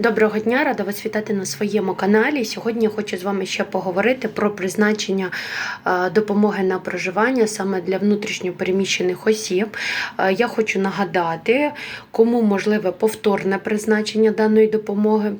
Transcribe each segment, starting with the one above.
Доброго дня, рада вас вітати на своєму каналі. Сьогодні я хочу з вами ще поговорити про призначення е, допомоги на проживання саме для внутрішньо переміщених осіб. Е, Я хочу нагадати, кому можливе повторне призначення даної допомоги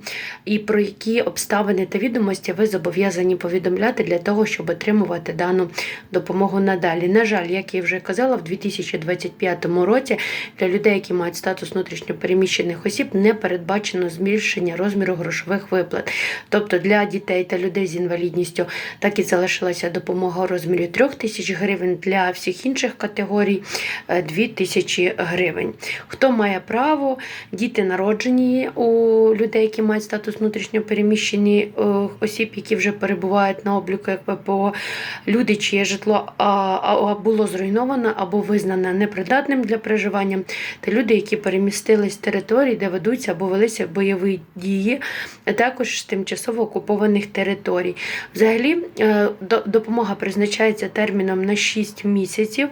і про які обставини та відомості ви зобов'язані повідомляти для того, щоб отримувати дану допомогу надалі. На жаль, як я вже казала, в 2025 році для людей, які мають статус внутрішньо переміщених осіб, не передбачено збільшення розміру грошових виплат. Тобто для дітей та людей з інвалідністю так і залишилася допомога у розмірі 3 тисяч гривень, для всіх інших категорій 2 тисячі гривень. Хто має право, діти народжені у людей, які мають статус внутрішньо переміщені е, осіб, які вже перебувають на обліку як ВПО, люди, чиє житло було зруйновано або визнане непридатним для проживання, та люди, які перемістились з територій, де ведуться або велися бойові дії, а також тимчасово окупованих територій. Взагалі, е, допомога призначається терміном на 6 місяців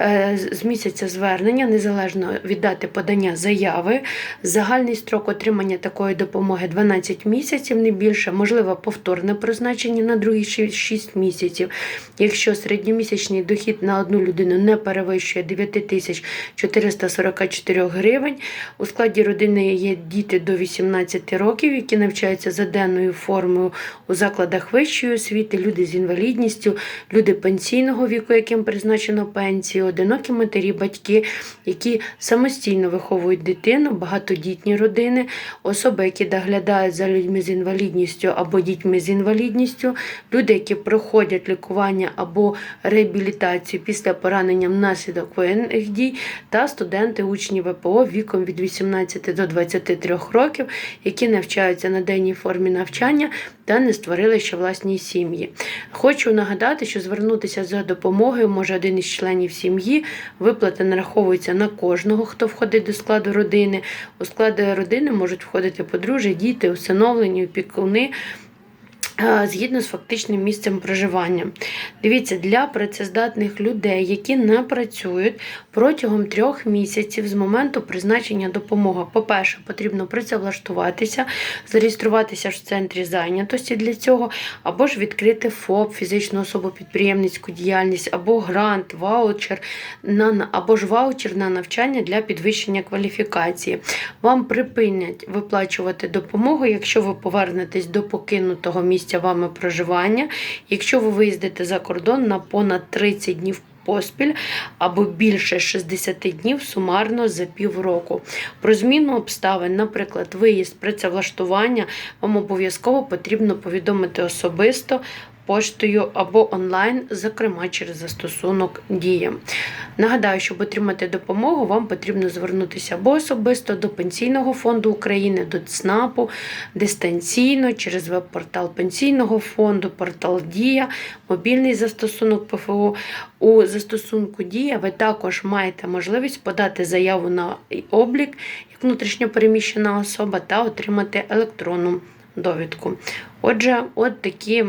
е, з- місяця звернення, незалежно від дати подання заяви. Загальний строк отримання такої допомоги 12 місяців, не більше, можливо, повторне призначення на другі 6 місяців. Якщо середньомісячний дохід на одну людину не перевищує 9 тисяч 444 гривень, у складі родини є діти до 18 років, які навчаються за денною формою у закладах вищої освіти, люди з інвалідністю, люди пенсійного віку, яким призначено пенсію, одинокі матері, батьки, які самостійно виховують дитину, багатодітні родини, особи, які доглядають за людьми з інвалідністю або дітьми з інвалідністю, люди, які проходять лікування або реабілітацію після поранення внаслідок воєнних дій, та студенти, учні ВПО віком від 18 до 23 років, які навчаються на денній формі навчання та не створили ще власні сім'ї. Хочу нагадати, що звернутися за допомогою може один із членів сім'ї. Виплати нараховуються на кожного, хто входить до складу родини. У склади родини можуть входити подружжя, діти, усиновлені, опікуни. Е, Згідно з фактичним місцем проживання. Дивіться, для працездатних людей, які не працюють протягом трьох місяців з моменту призначення допомоги. По-перше, потрібно працевлаштуватися, зареєструватися в центрі зайнятості для цього, або ж відкрити ФОП, фізичну особу підприємницьку діяльність, або грант, ваучер, на, або ж ваучер на навчання для підвищення кваліфікації. Вам припинять виплачувати допомогу, якщо ви повернетесь до покинутого місця вами проживання, якщо ви виїздите за кордон на понад 30 днів поспіль або більше 60 днів сумарно за півроку. Про зміну обставин, наприклад, виїзд, працевлаштування, вам обов'язково потрібно повідомити особисто. Поштою або онлайн, зокрема через застосунок Дія. Нагадаю, щоб отримати допомогу, вам потрібно звернутися або особисто до Пенсійного фонду України, до ЦНАПу, дистанційно через веб-портал Пенсійного фонду, портал Дія, мобільний застосунок ПФО. У застосунку Дія ви також маєте можливість подати заяву на облік як внутрішньопереміщена особа та отримати електронну довідку. Отже, от такі.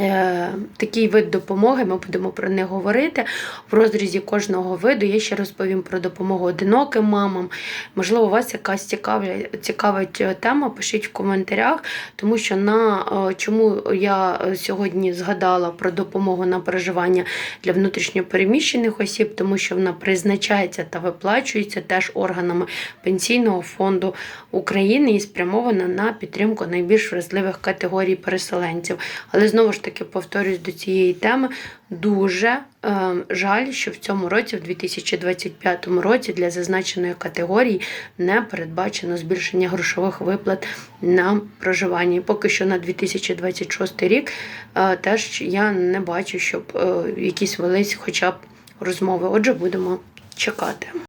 Е, Такий вид допомоги, ми будемо про не говорити. В розрізі кожного виду я ще розповім про допомогу одиноким мамам. Можливо, вас якась цікавить, цікавить тема, пишіть в коментарях, тому що на е, чому я сьогодні згадала про допомогу на проживання для внутрішньопереміщених осіб, тому що вона призначається та виплачується теж органами Пенсійного фонду України і спрямована на підтримку найбільш вразливих категорій переселенців. Але знову таки повторюсь до цієї теми. Дуже е, жаль, що в цьому році, в 2025 році, для зазначеної категорії не передбачено збільшення грошових виплат на проживання. І поки що на 2026 рік е, теж я не бачу, щоб е, якісь велись хоча б розмови. Отже, будемо чекати.